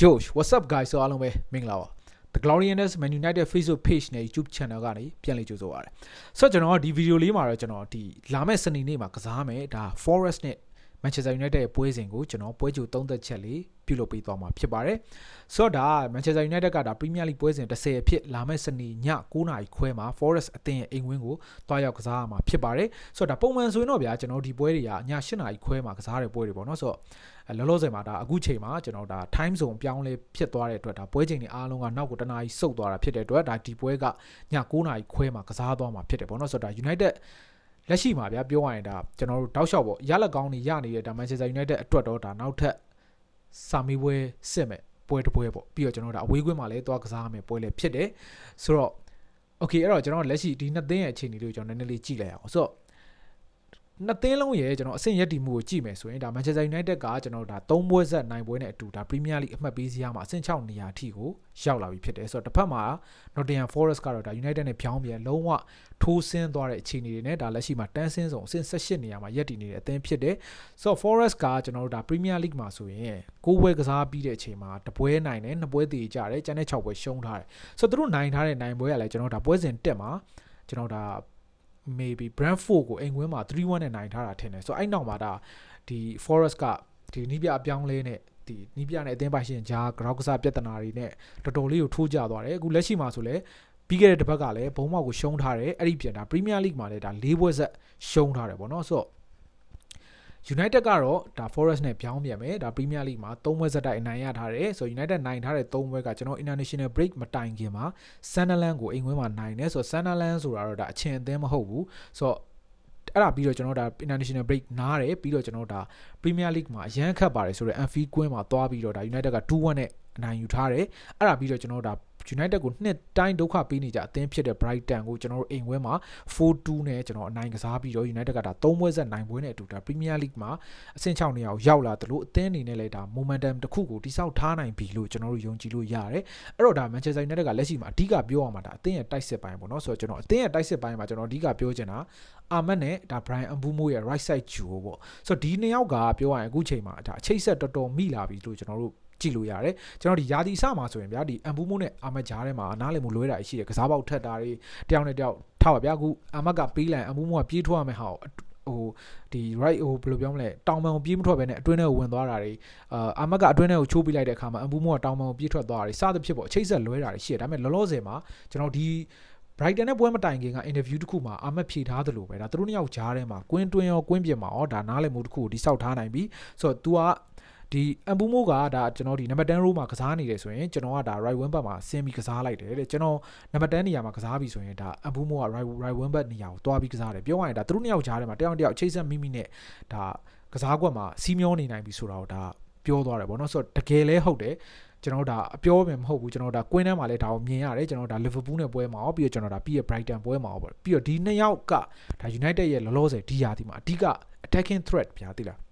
Yo what's up guys ဆိုအားလုံးပဲမင်္ဂလာပါ The Glorious Man United Facebook page နဲ့ YouTube channel ကနေပြန်လည်ကြိုဆိုပါရစေ။ဆိုတော့ကျွန်တော်ဒီဗီဒီယိုလေးမှာတော့ကျွန်တော်ဒီလာမယ့်စနေနေ့မှာကစားမယ်ဒါ Forest နဲ့ Manchester United ရဲ့ပွဲစဉ်ကိုကျွန်တော်ပွဲကြိုသုံးသက်ချက်လေးပြုလုပ်ပေးသွားမှာဖြစ်ပါတယ်။ဆိုတော့ဒါ Manchester United ကဒါ Premier League ပွဲစဉ်10အဖြစ်လာမယ့်စနေည9:00နာရီခွဲမှာ Forest အသင်းရဲ့အိမ်ဝင်းကိုတွားရောက်ကစားရမှာဖြစ်ပါတယ်။ဆိုတော့ဒါပုံမှန်ဆိုရင်တော့ဗျာကျွန်တော်ဒီပွဲတွေကည8:00နာရီခွဲမှာကစားတဲ့ပွဲတွေပေါ့နော်ဆိုတော့အဲလောလောဆယ်မှာဒါအခုချိန်မှာကျွန်တော်ဒါ time zone ပြောင်းလဲဖြစ်သွားတဲ့အတွက်ဒါပွဲချိန်တွေအားလုံးကနောက်ကိုတနားကြီးစုပ်သွားတာဖြစ်တဲ့အတွက်ဒါဒီပွဲကည9:00နာရီခွဲမှာကစားသွားမှာဖြစ်တယ်ပေါ့နော်ဆိုတော့ဒါ United လက်ရှိမှာဗျာပြောရရင်ဒါကျွန်တော်တို့တောက်လျှောက်ပေါ့ရလက်ကောင်းနေရနေတဲ့ဒါ Manchester United အတွက်တော့ဒါနောက်ထပ်စာမီပွဲစစ်မဲ့ပွဲတစ်ပွဲပေါ့ပြီးတော့ကျွန်တော်တို့ဒါအဝေးကွင်းမှာလည်းသွားကစားရမယ်ပွဲလည်းဖြစ်တယ်ဆိုတော့ okay အဲ့တော့ကျွန်တော်လက်ရှိဒီနှစ်သင်းရဲ့အခြေအနေတွေကိုကျွန်တော်နည်းနည်းလေးကြည့်လိုက်အောင်ဆိုတော့ နှစ်သင်းလုံးရဲ့ကျွန်တော်အဆင့်ရက်တီမှုကိုကြည့်မယ်ဆိုရင်ဒါ Manchester United ကကျွန်တော်ဒါ၃ပွဲဆက်နိုင်ပွဲနဲ့အတူဒါ Premier League အမှတ်ပေးစရာမှာအဆင့်6နေရာအထိကိုရောက်လာပြီဖြစ်တယ်ဆိုတော့တစ်ဖက်မှာ Nottingham Forest ကတော့ဒါ United နဲ့ဖြောင်းပြန်လုံးဝထိုးဆင်းသွားတဲ့အခြေအနေတွေနဲ့ဒါလက်ရှိမှာတန်းဆင်းဆုံးအဆင့်18နေရာမှာရပ်တည်နေတဲ့အသင်းဖြစ်တယ်ဆိုတော့ Forest ကကျွန်တော်တို့ဒါ Premier League မှာဆိုရင်၉ပွဲကစားပြီးတဲ့အချိန်မှာတပွဲနိုင်တယ်နှစ်ပွဲတည်ကြတယ်ကျန်တဲ့6ပွဲရှုံးထားတယ်ဆိုတော့သူတို့နိုင်ထားတဲ့နိုင်ပွဲကလည်းကျွန်တော်တို့ဒါပွဲစဉ်တက်မှာကျွန်တော်ဒါ maybe Brentford ကိုအိမ်ကွင်းမှာ3-1နဲ့နိုင်ထားတာထင်တယ်ဆိုတော့အဲ့နောက်မှာဒါဒီ Forest ကဒီနီးပြအပြောင်းလဲနဲ့ဒီနီးပြနဲ့အသင်းပိုင်ရှင်ဂျာဂရောက်ကစားပြဿနာတွေနဲ့တော်တော်လေးကိုထိုးကြသွားတယ်အခုလက်ရှိမှာဆိုလဲပြီးခဲ့တဲ့တစ်ပတ်ကလည်းဘုံမောက်ကိုရှုံးထားတယ်အဲ့ဒီပြန်ဒါ Premier League မှာလည်းဒါ၄ပွဲဆက်ရှုံးထားတယ်ပေါ့နော်ဆိုတော့ United ကတော့ဒါ Forest နဲ့ပြောင်းပြန်မယ်ဒါ Premier League မှာ၃ပွဲဆက်တိုက်အနိုင်ရထားတယ်ဆို United နိုင်ထားတဲ့၃ပွဲကကျွန်တော် International Break မတိုင်ခင်မှာ Sunderland ကိုအိမ်ဝင်းမှာနိုင်တယ်ဆိုတော့ Sunderland ဆိုတာတော့ဒါအချင်းအသင်းမဟုတ်ဘူးဆိုတော့အဲ့ဒါပြီးတော့ကျွန်တော်ဒါ international break နားတယ်ပြီးတော့ကျွန်တော်ဒါ Premier League မှာအရန်ခတ်ပါတယ်ဆိုတော့ Anfield ကွင်းမှာသွားပြီးတော့ဒါ United က2-1နဲ့ အနိုင်ယူထားတယ်အဲ့ဒါပြီးတော့ကျွန်တော်ဒါ United ကိုနှစ်တိုင်းဒုက္ခပေးနေကြအသင်းဖြစ်တဲ့ Brighton ကိုကျွန်တော်တို့အိမ်ဝဲမှာ4-2နဲ့ကျွန်တော်အနိုင်ကစားပြီးတော့ United ကဒါ3ပွဲဆက်နိုင်ပွဲနဲ့အတူဒါ Premier League မှာအဆင့်6နေရာကိုရောက်လာတယ်လို့အသင်းအနေနဲ့လည်းဒါ momentum တစ်ခုကိုတိစောက်ထားနိုင်ပြီလို့ကျွန်တော်တို့ယုံကြည်လို့ရတယ်အဲ့တော့ဒါ Manchester United ကလက်ရှိမှာအဓိကပြောရမှာဒါအသင်းရဲ့တိုက်စစ်ပိုင်းပေါ့နော်ဆိုတော့ကျွန်တော်အသင်းရဲ့တိုက်စစ်ပိုင်းမှာကျွန်တော်အဓိကပြောချင်တာအာမတ်နဲ့ဒါ Brian Mbumo ရဲ့ right side duo ပေါ့ဆိုတော့ဒီနှစ်ယောက်ကပြောရရင်အခုချိန်မှာဒါအချိတ်ဆက်တော်တော်မိလာပြီလို့ကျွန်တော်တို့ ကြည့်လို့ရတယ်ကျွန်တော်ဒီယာဒီအစမှာဆိုရင်ဗျာဒီအမ်ဘူမိုနဲ့အာမတ်ဂျားထဲမှာနားလည်မှုလွဲတာရှိတယ်ကစားပေါက်ထက်တာတွေတယောက်နဲ့တယောက်ထားပါဗျာအခုအာမတ်ကပေးလိုက်အမ်ဘူမိုကပြေးထွက်ရမယ်ဟာဟိုဒီ right ဟိုဘယ်လိုပြောမလဲတောင်ပံကိုပြေးမထွက်ဘဲနဲ့အတွင်းထဲကိုဝင်သွားတာတွေအာအာမတ်ကအတွင်းထဲကိုချိုးပြလိုက်တဲ့အခါမှာအမ်ဘူမိုကတောင်ပံကိုပြေးထွက်သွားတာတွေစသဖြင့်ပေါ့အချိတ်ဆက်လွဲတာတွေရှိတယ်ဒါပေမဲ့လောလောဆယ်မှာကျွန်တော်ဒီ Brighton နဲ့ပွဲမတိုင်ခင်က interview တစ်ခုမှာအာမတ်ဖြေထားသလိုပဲဒါသူတို့နှစ်ယောက်ကြားထဲမှာကွင်းတွင်းရောကွင်းပြင်မှာရောဒါနားလည်မှုတစ်ခုကိုတိစောက်ထားနိုင်ပြီဆိုတော့ तू က ဒီအမ်ပူမိုကဒါကျွန်တော်ဒီနံပါတ်10 row မှာကစားနေတယ်ဆိုရင်ကျွန်တော်ကဒါ right wing back မှာဆင်းပြီးကစားလိုက်တယ်တဲ့ကျွန်တော်နံပါတ်10နေရာမှာကစားပြီးဆိုရင်ဒါအမ်ပူမိုက right right wing back နေရာကိုတွားပြီးကစားတယ်ပြောရရင်ဒါသူတို့နှစ်ယောက်ကြားထဲမှာတယောက်တယောက်ချိတ်ဆက်မိမိနဲ့ဒါကစားကွက်မှာစီးမျောနေနိုင်ပြီဆိုတာကိုဒါပြောသွားတယ်ဗောနော်ဆိုတော့တကယ်လဲဟုတ်တယ်ကျွန်တော်ဒါအပြောမြင်မဟုတ်ဘူးကျွန်တော်ဒါကွင်းထဲမှာလည်းဒါကိုမြင်ရတယ်ကျွန်တော်ဒါ Liverpool နဲ့ပွဲမှာရောပြီးတော့ကျွန်တော်ဒါပြီးရ Brighton ပွဲမှာရောပေါ့ပြီးတော့ဒီနှစ်ယောက်ကဒါ United ရဲ့လောလောဆယ်ဒီယာတီမှာအဓိက attacking threat ပြားသိလား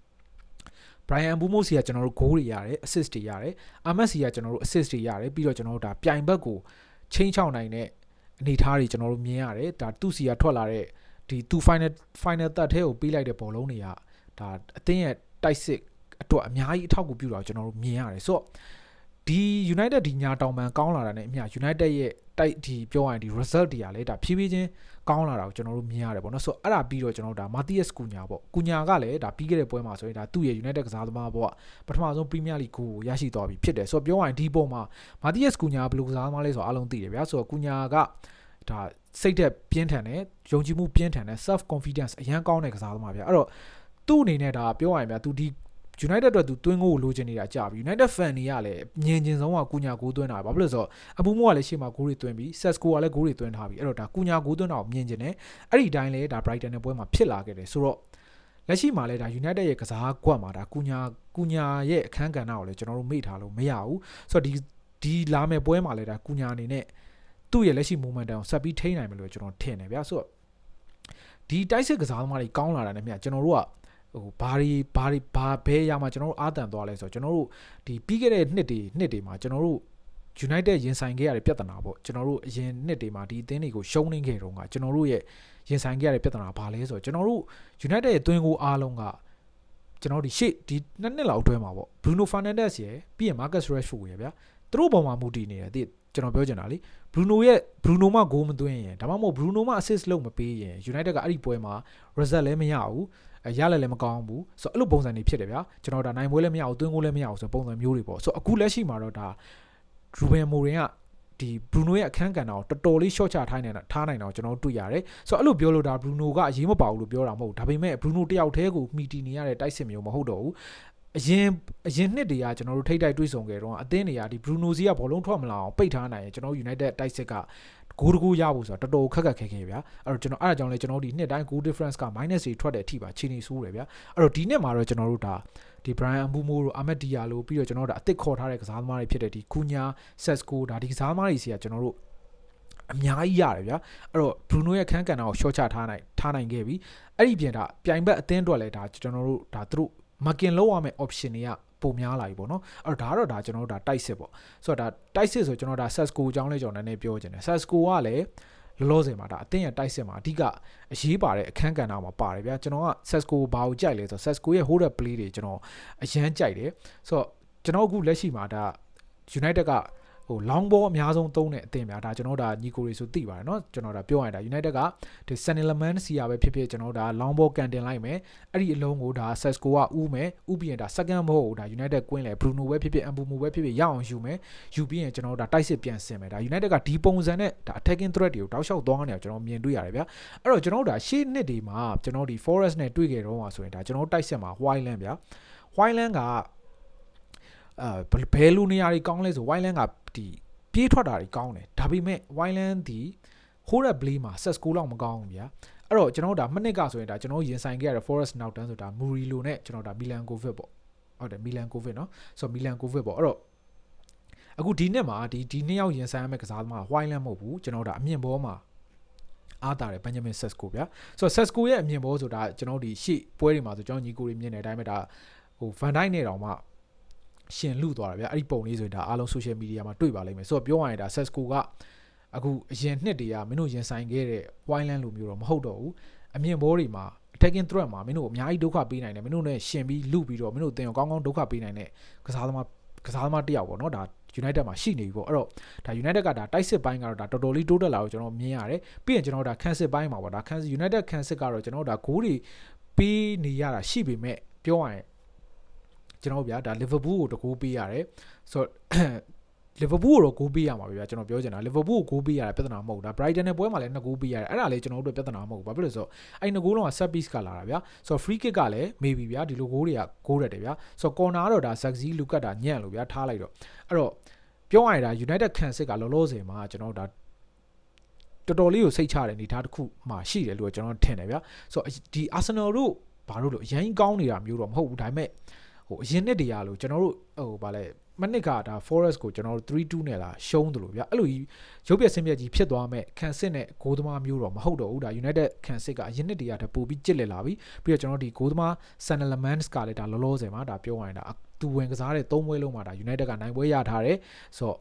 Brian Mbumo စီကကျွန်တော်တို့ goal တွေရတယ် assist တွေရတယ် Ahmed စီကကျွန်တော်တို့ assist တွေရတယ်ပြီးတော့ကျွန်တော်တို့ဒါပြိုင်ဘက်ကိုချင်းချောင်းနိုင်တဲ့အနေထားတွေကျွန်တော်တို့မြင်ရတယ်ဒါသူ့စီကထွက်လာတဲ့ဒီသူ final final third ထဲကိုပေးလိုက်တဲ့ဘောလုံးတွေကဒါအသင်းရဲ့တိုက်စစ်အတွက်အများကြီးအထောက်အကူပြုတာကိုကျွန်တော်တို့မြင်ရတယ်ဆိုတော့ဒီ United ဒီညာတောင်ပန်ကောင်းလာတာနဲ့အမျှ United ရဲ့ တိုက်ဒီပြောရရင်ဒီ result တွေကလည်းဒါဖြည်းဖြည်းချင်းကောင်းလာတာကိုကျွန်တော်တို့မြင်ရတယ်ပေါ့နော်ဆိုတော့အဲ့ဒါပြီးတော့ကျွန်တော်တို့ဒါ Matthias Cunha ပေါ့ Cunha ကလည်းဒါပြီးခဲ့တဲ့ပွဲမှာဆိုရင်ဒါသူ့ရဲ့ United ကစားသမားပေါ့ပထမဆုံး Premier League ကိုရရှိသွားပြီဖြစ်တယ်ဆိုတော့ပြောရရင်ဒီပုံမှာ Matthias Cunha ဘယ်လိုကစားသမားလဲဆိုတော့အားလုံးသိတယ်ဗျာဆိုတော့ Cunha ကဒါစိတ်သက်ပြင်းထန်တယ်ယုံကြည်မှုပြင်းထန်တယ် self confidence အရန်ကောင်းတဲ့ကစားသမားဗျာအဲ့တော့သူ့အနေနဲ့ဒါပြောရရင်ဗျာသူဒီ United အတွက်သူသွင်းကိုလိုချင်နေတာကြာပြီ United fan တွေကလည်းညင်ကျင်ဆုံးကကုညာကိုသွင်းတာဘာဖြစ်လို့ဆိုတော့အပူမိုကလည်းရှေ့မှာဂိုးတွေသွင်းပြီး Sesco ကလည်းဂိုးတွေသွင်းထားပြီးအဲ့တော့ဒါကုညာကိုသွင်းတာကိုမြင်ကျင်တယ်အဲ့ဒီတိုင်းလည်းဒါ Brighton နဲ့ပွဲမှာဖြစ်လာခဲ့တယ်ဆိုတော့လက်ရှိမှာလည်းဒါ United ရဲ့ကစားကွက်မှာဒါကုညာကုညာရဲ့အခန်းကဏ္ဍကိုလည်းကျွန်တော်တို့မေ့ထားလို့မရဘူးဆိုတော့ဒီဒီလာမယ့်ပွဲမှာလည်းဒါကုညာအနေနဲ့သူ့ရဲ့လက်ရှိ momentum ကိုဆက်ပြီးထိန်းနိုင်မယ်လို့ကျွန်တော်ထင်တယ်ဗျာဆိုတော့ဒီတိုက်စစ်ကစားသမားတွေကောင်းလာတာနဲ့မြတ်ကျွန်တော်တို့က ဟိုဘာတွေဘာတွေဘာဘဲရမှာကျွန်တော်တို့အာတန်သွားလဲဆိုတော့ကျွန်တော်တို့ဒီပြီးခဲ့တဲ့နှစ်တွေနှစ်တွေမှာကျွန်တော်တို့ United ရင်ဆိုင်ခဲ့ရတဲ့ပြဿနာပေါ့ကျွန်တော်တို့အရင်နှစ်တွေမှာဒီအသင်းတွေကိုရှုံးနေခဲ့တော့ကကျွန်တော်တို့ရဲ့ရင်ဆိုင်ခဲ့ရတဲ့ပြဿနာဘာလဲဆိုတော့ကျွန်တော်တို့ United ရဲ့သွင်းကိုအားလုံးကကျွန်တော်ဒီရှေ့ဒီနှစ်နှစ်လောက်အတွင်းမှာပေါ့ Bruno Fernandes ရယ်ပြီးရင် Marcus Rashford ရယ်ဗျာသူတို့ပုံမှာမူတည်နေတယ်ဒီကျွန်တော်ပြောချင်တာလေ Bruno ရဲ့ Bruno မှဂိုးမသွင်းရင်ဒါမှမဟုတ် Bruno မှ assist လုပ်မပေးရင် United ကအဲ့ဒီပွဲမှာ result လည်းမရဘူးအဲ ရလည်းလည်းမကောင်းဘူးဆိုတော့အဲ့လိုပုံစံတွေဖြစ်တယ်ဗျာကျွန်တော်ဒါနိုင်ပွဲလည်းမရဘူးသွင်းကိုလည်းမရဘူးဆိုတော့ပုံစံမျိုးတွေပေါ့ဆိုတော့အခုလက်ရှိမှာတော့ဒါ Ruben Amorim ကဒီ Bruno ရဲ့အခန်းကဏ္ဍကိုတော်တော်လေး short ချထားနိုင်တာထားနိုင်တော့ကျွန်တော်တွေ့ရတယ်ဆိုတော့အဲ့လိုပြောလို့ဒါ Bruno ကအရေးမပါဘူးလို့ပြောတာမဟုတ်ဘူးဒါပေမဲ့ Bruno တယောက်တည်းကိုမိတီနေရတဲ့တိုက်စစ်မျိုးမဟုတ်တော့ဘူးအရင်အရင်နှစ်တည်းကကျွန်တော်တို့ထိတ်တိုက်တွေးဆုံခဲ့တော့အသင်းတွေကဒီ Bruno စီကဘောလုံးထွက်မလာအောင်ပိတ်ထားနိုင်ရင်ကျွန်တော် United တိုက်စစ်က ဂိုးတကူရဖို့ဆိုတော့တော်တော်ခက်ခက်ခဲခဲဗျာအဲ့တော့ကျွန်တော်အဲ့ဒါကြောင့်လဲကျွန်တော်တို့ဒီနှစ်တိုင်း goal difference က minus တွေထွက်တဲ့အထိပါခြေနေဆိုးတယ်ဗျာအဲ့တော့ဒီနှစ်မှာတော့ကျွန်တော်တို့ဒါဒီ Brian Mbumo တို့ Ahmed Dia လို့ပြီးတော့ကျွန်တော်တို့ဒါအစ်စ်ခေါ်ထားတဲ့ကစားသမားတွေဖြစ်တဲ့ဒီ Cunha Sesko ဒါဒီကစားသမားတွေစီကကျွန်တော်တို့အများကြီးရတယ်ဗျာအဲ့တော့ Bruno ရဲ့ခန်းကန်တာကို short ချထားနိုင်ထားနိုင်ခဲ့ပြီအဲ့ဒီပြင်ဒါပြိုင်ဘက်အသင်းအတွက်လည်းဒါကျွန်တော်တို့ဒါသူတို့ marking လောက်ရမယ့် option တွေက ပုံများလာပြီပေါ့နော်အဲ့တော့ဒါကတော့ဒါကျွန်တော်တို့ဒါတိုက်စစ်ပေါ့ဆိုတော့ဒါတိုက်စစ်ဆိုကျွန်တော်ဒါ Sesco အကြောင်းလေးကျွန်တော်နည်းနည်းပြောချင်တယ် Sesco ကလည်းလောလောဆယ်မှာဒါအသင်းရဲ့တိုက်စစ်မှာအဓိကအရေးပါတဲ့အခန်းကဏ္ဍမှာပါတယ်ဗျာကျွန်တော်က Sesco ဘာကိုကြိုက်လဲဆိုတော့ Sesco ရဲ့ hold up play တွေကျွန်တော်အရန်ကြိုက်တယ်ဆိုတော့ကျွန်တော်အခုလက်ရှိမှာဒါ United က ဟို long ball အများဆုံးသုံးတဲ့အသင်းများဒါကျွန်တော်ဒါညီကိုတွေဆိုသိပါတယ်เนาะကျွန်တော်ဒါပြောရတာ United ကဒီ Sanilman စီရပဲဖြစ်ဖြစ်ကျွန်တော်ဒါ long ball ကန်တင်လိုက်မယ်အဲ့ဒီအလုံးကိုဒါ Sesco ကဥမယ်ဥပြီးရင်ဒါ second ball ကိုဒါ United ကွင်းလေ Bruno ပဲဖြစ်ဖြစ် Mbumo ပဲဖြစ်ဖြစ်ရအောင်ယူမယ်ယူပြီးရင်ကျွန်တော်ဒါတိုက်စစ်ပြန်ဆင်မယ်ဒါ United ကဒီပုံစံနဲ့ဒါ attacking threat တွေကိုတောက်လျှောက်သွားနေအောင်ကျွန်တော်မြင်တွေ့ရတယ်ဗျာအဲ့တော့ကျွန်တော်ဒါရှေ့နှစ်ဒီမှာကျွန်တော်ဒီ Forest နဲ့တွေ့ခဲ့တော့မှာဆိုရင်ဒါကျွန်တော်တိုက်စစ်မှာ Highland ဗျာ Highland ကအဲဘယ်လိုနေရာတွေကောင်းလဲဆို Highland က ဒီပြေးထွက်တာတွေကောင်းတယ်ဒါပေမဲ့ Wildland ဒီ Horror Blade မှာ set score လောက်မကောင်းဘူးဗျာအဲ့တော့ကျွန်တော်တို့ဒါမနစ်ကဆိုရင်ဒါကျွန်တော်ရင်ဆိုင်ခဲ့ရတဲ့ Forest နောက်တန်းဆိုတာ Murilo နဲ့ကျွန်တော်ဒါ Milan Kovic ပေါ့ဟုတ်တယ် Milan Kovic เนาะဆိုတော့ Milan Kovic ပေါ့အဲ့တော့အခုဒီနှစ်မှာဒီဒီနှစ်ယောက်ရင်ဆိုင်ရမယ့်ကစားသမား Wildland မဟုတ်ဘူးကျွန်တော်ဒါအမြင့်ဘောမှာအားတာတယ် Benjamin Sesko ဗျာဆိုတော့ Sesko ရဲ့အမြင့်ဘောဆိုတာကျွန်တော်ဒီရှေ့ပွဲတွေမှာဆိုကျွန်တော်ညီကိုတွေမြင်တဲ့အတိုင်းပဲဒါဟို Van Dijk နဲ့တောင်မှ ရှင်လူသွားတာဗျအဲ့ဒီပုံလေးဆိုရင်ဒါအားလုံး social media မှာတွေ့ပါလိမ့်မယ်ဆိုတော့ပြောရရင်ဒါ Sesco ကအခုအရင်နှစ်တည်းကမင်းတို့ရင်ဆိုင်ခဲ့တဲ့ Wildland လိုမျိုးတော့မဟုတ်တော့ဘူးအမြင့်ဘောတွေမှာ attacking threat မှာမင်းတို့အများကြီးဒုက္ခပေးနိုင်တယ်မင်းတို့နဲ့ရှင်ပြီးလူပြီးတော့မင်းတို့တင်အောင်ကောင်းကောင်းဒုက္ခပေးနိုင်တဲ့ကစားသမားကစားသမားတယောက်ပေါ့နော်ဒါ United မှာရှိနေပြီပေါ့အဲ့တော့ဒါ United ကဒါတိုက်စစ်ပိုင်းကတော့ဒါတော်တော်လေးတိုးတက်လာကိုကျွန်တော်မြင်ရတယ်ပြီးရင်ကျွန်တော်ဒါခန်းစစ်ပိုင်းမှာပေါ့ဒါခန်း United ခန်းစစ်ကတော့ကျွန်တော်ဒါဂိုးတွေပေးနေရတာရှိပေမဲ့ပြောရရင် ကျွန်တော်ဗျာဒါ Liverpool ကိုတကူပေးရတယ်ဆိုတော့လီဗာပူးကိုတော့ဂိုးပေးရမှာပဲဗျာကျွန်တော်ပြောချင်တာလီဗာပူးကိုဂိုးပေးရတာပြဿနာမဟုတ်ဘူးဒါ Brighton နဲ့ပွဲမှာလည်းနှစ်ဂိုးပေးရတယ်အဲ့ဒါလည်းကျွန်တော်တို့ပြဿနာမဟုတ်ဘူးဘာဖြစ်လို့လဲဆိုတော့အဲ့နှစ်ဂိုးလုံးက set piece ကလာတာဗျာဆိုတော့ free kick ကလည်း maybe ဗျာဒီလိုဂိုးတွေကဂိုးရတယ်ဗျာဆိုတော့ corner ကတော့ဒါ Zaxi လူကတ်တာညံ့လို့ဗျာထားလိုက်တော့အဲ့တော့ပြောရရင်ဒါ United ခံစစ်ကလောလောဆယ်မှာကျွန်တော်တို့ဒါတော်တော်လေးကိုစိတ်ချတဲ့အနေအထားတစ်ခုမှရှိတယ်လို့ကျွန်တော်ထင်တယ်ဗျာဆိုတော့ဒီ Arsenal တို့ဘာလို့လို့အရင်ကောင်းနေတာမျိုးတော့မဟုတ်ဘူးဒါပေမဲ့ဟို အရင်နှစ်တည်းရလို့ကျွန်တော်တို့ဟိုဗာလဲမနစ်ကဒါ Forest ကိုကျွန်တော်တို့3-2နဲ့လာရှုံးတယ်လို့ဗျအဲ့လိုကြီးရုပ်ပြဆင်းပြကြီးဖြစ်သွားမဲ့ခံစစ်နဲ့ဂိုးသမားမျိုးတော့မဟုတ်တော့ဘူးဒါ United ခံစစ်ကအရင်နှစ်တည်းရတဲ့ပို့ပြီးကြစ်လက်လာပြီပြီးတော့ကျွန်တော်ဒီဂိုးသမား Sanlermans ကလည်းဒါလောလောဆယ်မှာဒါပြောရရင်ဒါသူဝင်ကစားတဲ့၃ပွဲလုံးမှာဒါ United ကနိုင်ပွဲရထားတယ်ဆိုတော့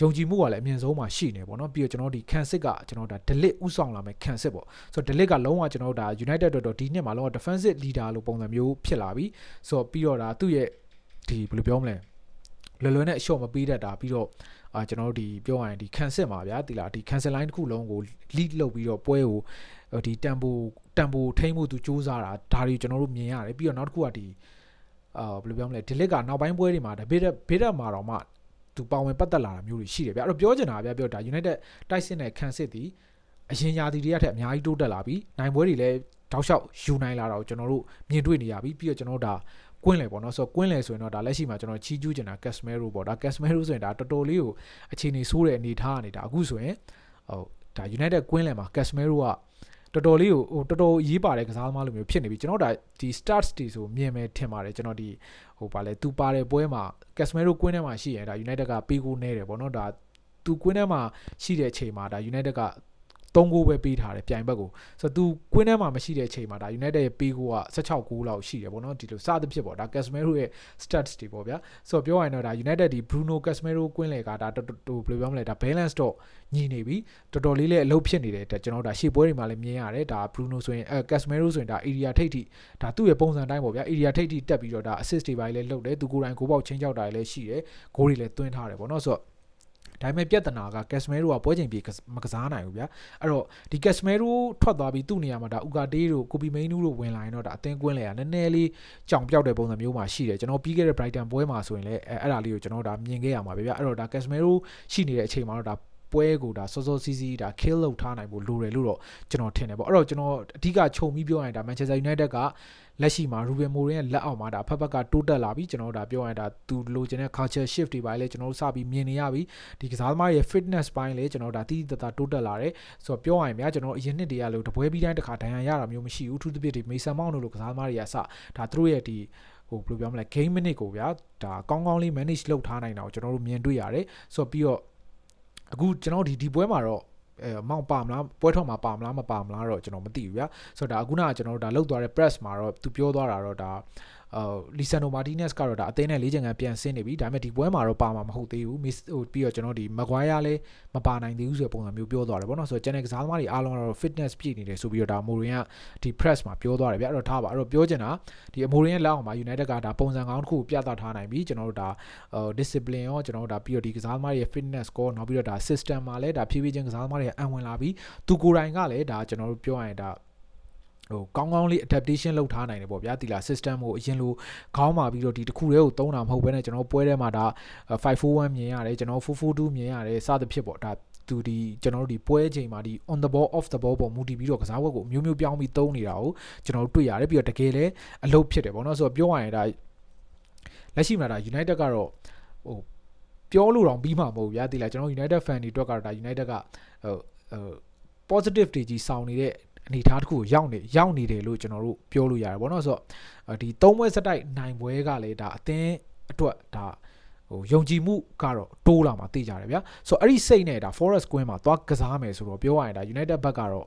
ယုံကြည်မှုကလည်းအမြင့်ဆုံးမှာရှိနေပေါ့နော်ပြီးတော့ကျွန်တော်ဒီခံစစ်ကကျွန်တော်ဒါ delete ဥဆောင်လာမယ်ခံစစ်ပေါ့ဆိုတော့ delete ကလုံးဝကျွန်တော်ဒါ United တော်တော်ဒီနှစ်မှာလုံးဝ defensive leader လို့ပုံစံမျိုးဖြစ်လာပြီဆိုတော့ပြီးတော့ဒါသူ့ရဲ့ဒီဘယ်လိုပြောမလဲလွယ်လွယ်နဲ့အလျှော့မပေးတတ်တာပြီးတော့အာကျွန်တော်တို့ဒီပြောရရင်ဒီကန်စစ်မှာဗျာဒီလားဒီ cancel line တစ်ခုလုံးကို lead လုပ်ပြီးတော့ပွဲကိုဒီတန်ပိုတန်ပိုထိမ့်ဖို့သူစူးစမ်းတာဒါတွေကျွန်တော်တို့မြင်ရတယ်ပြီးတော့နောက်တစ်ခုကဒီအာဘယ်လိုပြောမလဲ delete ကနောက်ပိုင်းပွဲတွေမှာဒါ beta beta မှာတော့မှ သူပါဝင်ပတ်သက်လာတာမျိုးတွေရှိတယ်ဗျအဲ့တော့ပြောချင်တာဗျပြောဒါ United တိုက်စစ်နဲ့ခံစစ်ဒီအရင်ရာသီတွေကထက်အများကြီးတိုးတက်လာပြီနိုင်ပွဲတွေလည်းတောက်လျှောက်ယူနိုင်လာတာကိုကျွန်တော်တို့မြင်တွေ့နေရပြီပြီးတော့ကျွန်တော်တို့ဒါကွင်းလေပေါ့နော်ဆိုတော့ကွင်းလေဆိုရင်တော့ဒါလက်ရှိမှာကျွန်တော်ချီးကျူးချင်တာ Casemiro ပေါ့ဒါ Casemiro ဆိုရင်ဒါတော်တော်လေးကိုအခြေအနေဆိုးတဲ့အနေထားကနေဒါအခုဆိုရင်ဟိုဒါ United ကွင်းလေမှာ Casemiro က တော်တော်လေးကိုဟိုတော်တော်ရေးပါတဲ့ကစားသမားလိုမျိုးဖြစ်နေပြီကျွန်တော်ဒါဒီ starts တွေဆိုမြင်မယ်ထင်ပါတယ်ကျွန်တော်ဒီဟိုဗာလဲသူပါတဲ့ပွဲမှာ Casemiro ကွင်းထဲမှာရှိရင်ဒါ United ကပေးကိုနေတယ်ပေါ့နော်ဒါသူကွင်းထဲမှာရှိတဲ့အချိန်မှာဒါ United ကတ 3ဂိုးပဲပေးထားတယ်ပြိုင်ဘက်ကိုဆိုတော့ तू ကွင်းထဲမှာမရှိတဲ့အချိန်မှာဒါ United ရဲ့ပေးကိုက16ဂိုးလောက်ရှိတယ်ပေါ့နော်ဒီလိုစသဖြင့်ပေါ့ဒါ Casemiro ရဲ့ stats တွေပေါ့ဗျာဆိုတော့ပြောရရင်တော့ဒါ United ဒီ Bruno Casemiro ကွင်းလေကဒါတော်တော်ဘယ်လိုပြောမလဲဒါ balance တော့ညီနေပြီတော်တော်လေးလည်းအလုပ်ဖြစ်နေတဲ့အတွက်ကျွန်တော်တို့ဒါရှေ့ပွဲတွေမှာလည်းမြင်ရတယ်ဒါ Bruno ဆိုရင်အဲ Casemiro ဆိုရင်ဒါ area ထိပ်ထိဒါသူ့ရဲ့ပုံစံတိုင်းပေါ့ဗျာ area ထိပ်ထိတက်ပြီးတော့ဒါ assist တွေပါလည်းလုပ်တယ်သူကိုယ်တိုင်ကိုပေါက်ချင်းချောက်တာလည်းရှိတယ်ဂိုးတွေလည်းသွင်းထားတယ်ပေါ့နော်ဆိုတော့ ဒါပေမဲ့ပြဿနာက Casemiro ကပွဲချိန်ပြေမကစားနိုင်ဘူးဗျာအဲ့တော့ဒီ Casemiro ထွက်သွားပြီးသူ့နေရာမှာဒါ Ugarte တို့ Kobe Mainoo တို့ဝင်လာရင်တော့ဒါအသင်းကွင်းလေကနည်းနည်းလေးကြောင်ပြောက်တဲ့ပုံစံမျိုးမှာရှိတယ်ကျွန်တော်ပြီးခဲ့တဲ့ Brighton ပွဲမှာဆိုရင်လည်းအဲ့ဒါလေးကိုကျွန်တော်ဒါမြင်ခဲ့ရမှာပဲဗျာအဲ့တော့ဒါ Casemiro ရှိနေတဲ့အချိန်မှာတော့ဒါပွဲကိုဒါစောစောစီးစီးဒါ kill လုပ်ထားနိုင်ဖို့လိုတယ်လို့တော့ကျွန်တော်ထင်တယ်ပေါ့အဲ့တော့ကျွန်တော်အဓိကခြုံပြီးပြောရင်ဒါ Manchester United က လက်ရှိမှာ Ruben Morin ရဲ့လက်အောက်မှာဒါဖက်ဖက်ကတိုးတက်လာပြီကျွန်တော်တို့ဒါပြောရင်ဒါသူလိုချင်တဲ့ culture shift တွေပိုင်းလဲကျွန်တော်တို့စပြီးမြင်နေရပြီဒီကစားသမားရဲ့ fitness ပိုင်းလဲကျွန်တော်တို့ဒါတိတိတတ်တိုးတက်လာတယ်ဆိုတော့ပြောရရင်ဗျာကျွန်တော်အရင်နှစ်တည်းကလို့တပွဲပြီးတိုင်းတစ်ခါဒဏ်ရာရတာမျိုးမရှိဘူးသူတစ်ပြစ်ဒီ Mason Mount တို့လိုကစားသမားတွေကစဒါသူတို့ရဲ့ဒီဟိုဘယ်လိုပြောမလဲ game minute ကိုဗျာဒါကောင်းကောင်းလေး manage လုပ်ထားနိုင်တာကိုကျွန်တော်တို့မြင်တွေ့ရတယ်ဆိုတော့ပြီးတော့အခုကျွန်တော်ဒီဒီပွဲမှာတော့ အဲမောင်ပါမလားပွဲထောက်မှာပါမလားမပါမလားတော့ကျွန်တော်မသိဘူးဗျာဆိုတော့ဒါအခုနကကျွန်တော်တို့ဒါလောက်သွားတဲ့ press မှာတော့သူပြောသွားတာတော့ဒါအာ လီဆန်နိုမာတီနက်စ်ကတော့ဒါအသင်းနဲ့လေးချင်ကန်ပြန်ဆင်းနေပြီဒါပေမဲ့ဒီပွဲမှာတော့ပါမှာမဟုတ်သေးဘူးမစ်ဟိုပြီးတော့ကျွန်တော်ဒီမကွိုင်းယာလည်းမပါနိုင်သေးဘူးဆိုတဲ့ပုံစံမျိုးပြောသွားတယ်ပေါ့နော်ဆိုတော့ကျန်တဲ့ကစားသမားတွေအားလုံးကတော့ fitness ပြည့်နေတယ်ဆိုပြီးတော့ဒါမိုရင်ကဒီ press မှာပြောသွားတယ်ဗျအဲ့တော့ထားပါအဲ့တော့ပြောချင်တာဒီအမိုရင်ရဲ့လက်အောက်မှာ United ကဒါပုံစံကောင်းတစ်ခုပြသထားနိုင်ပြီကျွန်တော်တို့ဒါဟို discipline ရောကျွန်တော်တို့ဒါပြီးတော့ဒီကစားသမားတွေရဲ့ fitness ကိုနောက်ပြီးတော့ဒါ system မှာလည်းဒါဖြည်းဖြည်းချင်းကစားသမားတွေအံဝင်လာပြီးသူကိုယ်တိုင်ကလည်းဒါကျွန်တော်တို့ပြောရရင်ဒါ ဟိုကောင်းကောင်းလေး adaptation လုပ်ထားနိုင်တယ်ပေါ့ဗျာဒီလား system ကိုအရင်လိုခေါင်းမာပြီးတော့ဒီတစ်ခုတည်းကိုသုံးတာမဟုတ်ဘဲနဲ့ကျွန်တော်ပွဲထဲမှာဒါ541မြင်ရတယ်ကျွန်တော်442မြင်ရတယ်စသဖြင့်ပေါ့ဒါသူဒီကျွန်တော်တို့ဒီပွဲချိန်မှာဒီ on the ball off the ball ပုံမူတည်ပြီးတော့ကစားဝက်ကိုမျိုးမျိုးပြောင်းပြီးသုံးနေတာကိုကျွန်တော်တို့တွေ့ရတယ်ပြီးတော့တကယ်လည်းအလုပ်ဖြစ်တယ်ပေါ့နော်ဆိုတော့ပြောရရင်ဒါလက်ရှိမှာဒါ United ကတော့ဟိုပြောလို့တော့ပြီးမှာမဟုတ်ဗျာဒီလားကျွန်တော် United fan တွေအတွက်ကတော့ဒါ United ကဟိုဟို positive တွေကြီးစောင်းနေတဲ့ အနေအထားတစ်ခုကိုရောက်နေရောက်နေတယ်လို့ကျွန်တော်တို့ပြောလို့ရတယ်ဗောနော်ဆိုတော့ဒီသုံးပွဲစတိုက်နိုင်ပွဲကလည်းဒါအသင်းအတွက်ဒါဟိုယုံကြည်မှုကတော့တိုးလာမှာသိကြတယ်ဗျာဆိုတော့အဲ့ဒီစိတ်နဲ့ဒါ Forest Queen မှာသွားကစားမယ်ဆိုတော့ပြောရရင်ဒါ United ဘက်ကတော့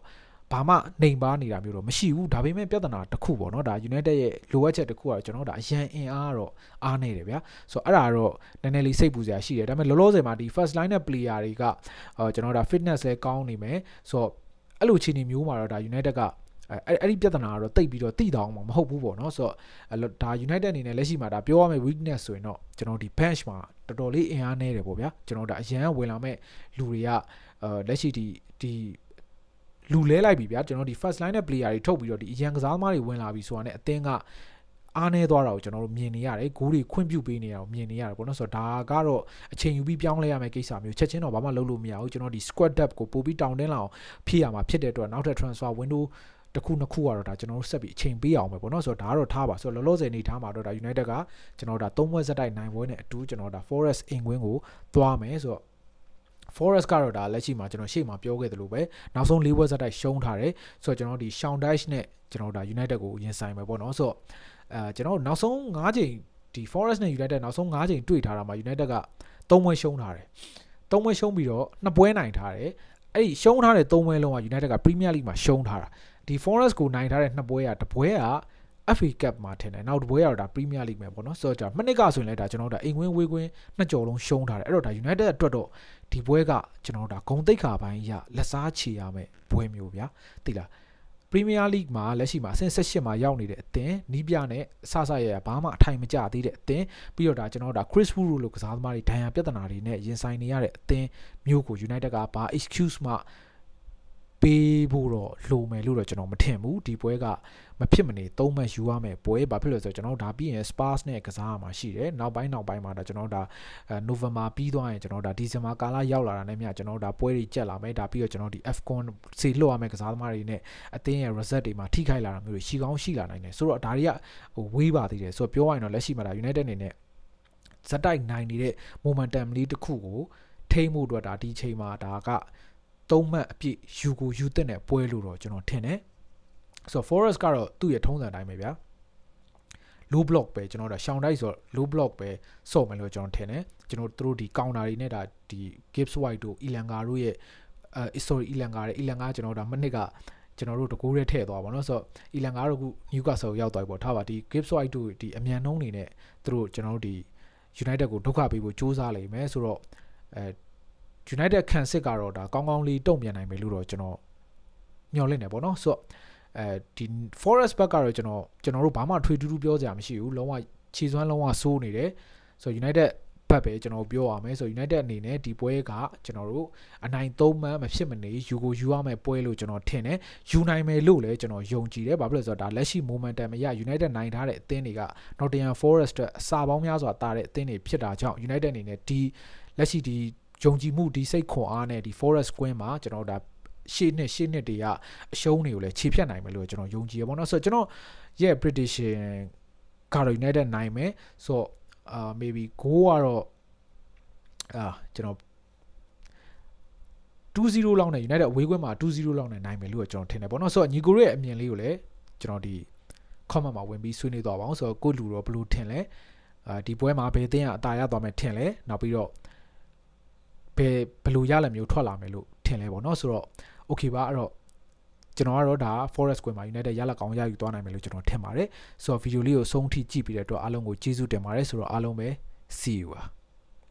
ဘာမှနှိမ်ပါနေတာမျိုးတော့မရှိဘူးဒါပေမဲ့ပြဿနာတစ်ခုပေါ့နော်ဒါ United ရဲ့လိုအပ်ချက်တစ်ခုကတော့ကျွန်တော်တို့ဒါအရန်အင်အားကတော့အားနေတယ်ဗျာဆိုတော့အဲ့ဒါတော့နည်းနည်းလေးစိတ်ပူစရာရှိတယ်ဒါပေမဲ့လောလောဆယ်မှာဒီ first line နဲ့ player တွေကအာကျွန်တော်တို့ဒါ fitness လည်းကောင်းနေမယ်ဆိုတော့ အဲ့လိုအခြေအနေမျိုးမှာတော့ဒါ United ကအဲ့အဲ့ဒီပြဿနာကတော့တိတ်ပြီးတော့တိတောင်းမှာမဟုတ်ဘူးပေါ့နော်ဆိုတော့ဒါ United အနေနဲ့လက်ရှိမှာဒါပြောရမယ့် weakness ဆိုရင်တော့ကျွန်တော်ဒီ bench မှာတော်တော်လေးအင်အားနည်းတယ်ပေါ့ဗျာကျွန်တော်ဒါအရန်ဝင်လာမဲ့လူတွေကအဲလက်ရှိဒီဒီလူလဲလိုက်ပြီဗျာကျွန်တော်ဒီ first line နဲ့ player တွေထုတ်ပြီးတော့ဒီအရန်ကစားသမားတွေဝင်လာပြီဆိုတာနဲ့အသင်းက အားနေသွားတာကိုကျွန်တော်တို့မြင်နေရတယ်ဂိုးတွေခွင့်ပြုပေးနေတာကိုမြင်နေရတယ်ပေါ့နော်ဆိုတော့ဒါကတော့အချိန်ယူပြီးပြောင်းလဲရမယ့်ကိစ္စမျိုးချက်ချင်းတော့ဘာမှလုပ်လို့မရဘူးကျွန်တော်ဒီ squad depth ကိုပို့ပြီးတောင်းတင်းလာအောင်ဖြည့်ရမှာဖြစ်တဲ့အတွက်နောက်ထပ် transfer window တစ်ခုနှစ်ခုကတော့ဒါကျွန်တော်တို့ဆက်ပြီးအချိန်ပေးအောင်ပဲပေါ့နော်ဆိုတော့ဒါကတော့ထားပါဆိုတော့လောလောဆယ်နေထားမှာတော့ဒါ United ကကျွန်တော်တို့ဒါ၃ဘွဲ့ဇက်တိုက်နိုင်ပွဲနဲ့အတူကျွန်တော်တို့ဒါ Forest အင်ကွင်းကိုသွားမယ်ဆိုတော့ Forest ကတော့ဒါလက်ရှိမှာကျွန်တော်ရှေ့မှာပြောခဲ့သလိုပဲနောက်ဆုံး၄ဘွဲ့ဇက်တိုက်ရှုံးထားတယ်ဆိုတော့ကျွန်တော်ဒီ Shawn Dash နဲ့ကျွန်တော်တို့ဒါ United ကိုရင်ဆိုင်မယ်ပေါ့နော်ဆိုတော့အဲကျွန်တော်တို့နောက်ဆုံး၅ချိန်ဒီ Forest နဲ့ United နောက်ဆုံး၅ချိန်တွေ့ထားတာမှာ United က၃ပွဲရှုံးထားတယ်၃ပွဲရှုံးပြီးတော့2ပွဲနိုင်ထားတယ်အဲ့ဒီရှုံးထားတဲ့၃ပွဲလုံးက United က Premier League မှာရှုံးထားတာဒီ Forest ကိုနိုင်ထားတဲ့2ပွဲကတစ်ပွဲက FA Cup မှာထင်တယ်နောက်တစ်ပွဲကတော့ဒါ Premier League မှာပေါ့နော်ဆိုတော့ဒါမနစ်ကဆိုရင်လည်းဒါကျွန်တော်တို့ဒါအိမ်ဝင်းဝေးကွင်းနှစ်ကြော်လုံးရှုံးထားတယ်အဲ့တော့ဒါ United အတွက်တော့ဒီပွဲကကျွန်တော်တို့ဒါဂုံတိတ်ခါပိုင်းရလက်စားချေရမယ်ပွဲမျိုးဗျာသိလား Premier League မှာလက်ရှိမှာအဆင့်18မှာရောက်နေတဲ့အသင်းနီးပြနဲ့အဆဆရရဘာမှအထိုင်မကျသေးတဲ့အသင်းပြီးတော့ဒါကျွန်တော်တို့ဒါ Chris Wood လို့ကစားသမားတွေဒဏ်ရာပြဿနာတွေနဲ့ရင်ဆိုင်နေရတဲ့အသင်းမျိုးကို United ကဘာ excuse မှ ပေးဖို့တော့လိုမယ်လို့တော့ကျွန်တော်မထင်ဘူးဒီပွဲကမဖြစ်မနေသုံးမှတ်ယူရမယ်ပွဲဘာဖြစ်လို့လဲဆိုတော့ကျွန်တော်ဒါပြီးရင် Spurs နဲ့ကစားရမှာရှိတယ်နောက်ပိုင်းနောက်ပိုင်းမှာဒါကျွန်တော်ဒါ November ပြီးသွားရင်ကျွန်တော်ဒါ December ကာလရောက်လာတာနဲ့မြကျွန်တော်ဒါပွဲတွေကြက်လာမယ်ဒါပြီးတော့ကျွန်တော်ဒီ F1 စီလွှတ်ရမယ်ကစားသမားတွေနဲ့အသင်းရဲ့ result တွေမှာထိခိုက်လာတာမျိုးတွေရှိကောင်းရှိလာနိုင်တယ်ဆိုတော့ဒါတွေကဟိုဝေးပါသေးတယ်ဆိုတော့ပြောရရင်တော့လက်ရှိမှာဒါ United အနေနဲ့ဇက်တိုက်နိုင်နေတဲ့ momentum လေးတစ်ခုကိုထိမှုအတွက်ဒါဒီချိန်မှာဒါက သုံးမှတ်အပြည့်ယူကိုယူတဲ့နဲ့ပွဲလို့တော့ကျွန်တော်ထင်တယ်ဆိုတော့ Forest ကတော့သူ့ရဲ့ထုံးစံအတိုင်းပဲဗျာ low block ပဲကျွန်တော်တို့ရှောင်းတိုက်ဆိုတော့ low block ပဲစော့မယ်လို့ကျွန်တော်ထင်တယ်ကျွန်တော်တို့ဒီ counter တွေနဲ့ဒါဒီ Gibbs White တို့ Elanga တို့ရဲ့အဲ sorry အီလန်ကာတဲ့အီလန်ကာကကျွန်တော်တို့ဒါမနစ်ကကျွန်တော်တို့တကူရဲထည့်သွားပါတော့ဆိုတော့အီလန်ကာကတော့ခု Newcastle ရောက်သွားပြီပေါ့ထားပါဒီ Gibbs White တို့ဒီအမြန်နှုံးနေနဲ့သူတို့ကျွန်တော်တို့ဒီ United ကိုဒုက္ခပေးဖို့စူးစမ်းလိမ့်မယ်ဆိုတော့အဲ United ခံစစ်ကတော့ဒါကောင်းကောင်းလေးတုံ့ပြန်နိုင်မယ်လို့တော့ကျွန်တော်မျှော်လင့်နေပေါ့နော်ဆိုတော့အဲဒီ Forest Back ကတော့ကျွန်တော်ကျွန်တော်တို့ဘာမှထွေထူးထူးပြောစရာမရှိဘူးလုံးဝခြေစွမ်းလုံးဝစိုးနေတယ်ဆိုတော့ United ဘက်ပဲကျွန်တော်ပြောရမယ်ဆို United အနေနဲ့ဒီပွဲကကျွန်တော်တို့အနိုင်၃မှန်းမဖြစ်မနေယူကိုယူရမယ်ပွဲလို့ကျွန်တော်ထင်တယ်ယူနိုင်မယ်လို့လည်းကျွန်တော်ယုံကြည်တယ်ဘာဖြစ်လို့လဲဆိုတော့ဒါလက်ရှိ momentum အရ United နိုင်ထားတဲ့အသင်းတွေက Nottingham Forest အတွက်အစာပေါင်းများစွာတာတဲ့အသင်းတွေဖြစ်တာကြောင့် United အနေနဲ့ဒီလက်ရှိဒီ ယုံကြည်မှုဒီစိတ်ခွန်အားနဲ့ဒီ Forest ကွင်းမှာကျွန်တော်ဒါရှေ့နှစ်ရှေ့နှစ်တွေကအရှုံးတွေကိုလည်းခြေဖြတ်နိုင်မယ်လို့ကျွန်တော်ယုံကြည်ရပါတော့ဆိုတော့ကျွန်တော်ရဲ့ prediction ကတော့ United နိုင်မယ်ဆိုတော့အာ maybe goal ကတော့အာကျွန်တော်2-0လောက်နဲ့ United အဝေးကွင်းမှာ2-0လောက်နဲ့နိုင်မယ်လို့ကျွန်တော်ထင်တယ်ပေါ့နော်ဆိုတော့ညီကိုရဲ့အမြင်လေးကိုလည်းကျွန်တော်ဒီ comment မှာဝင်ပြီးဆွေးနွေးသွားပါအောင်ဆိုတော့ကိုလူတော့ဘယ်လိုထင်လဲအာဒီပွဲမှာဘယ်အသင်းကအတာရသွားမယ်ထင်လဲနောက်ပြီးတော့ ဘယ်ဘယ်လိုရလမျိုးထွက်လာမယ်လို့ထင်လဲပေါ့နော်ဆိုတော့ okay ပါအဲ့တော့ကျွန်တော်ကတော့ဒါ Forest Queen မှာ United ရလက်ကောင်းရယူသွားနိုင်မယ်လို့ကျွန်တော်ထင်ပါတယ်ဆိုတော့ဗီဒီယိုလေးကိုဆုံးထိကြည့်ပြီးတဲ့အတွက်အားလုံးကိုကျေးဇူးတင်ပါတယ်ဆိုတော့အားလုံးပဲ see you ပါ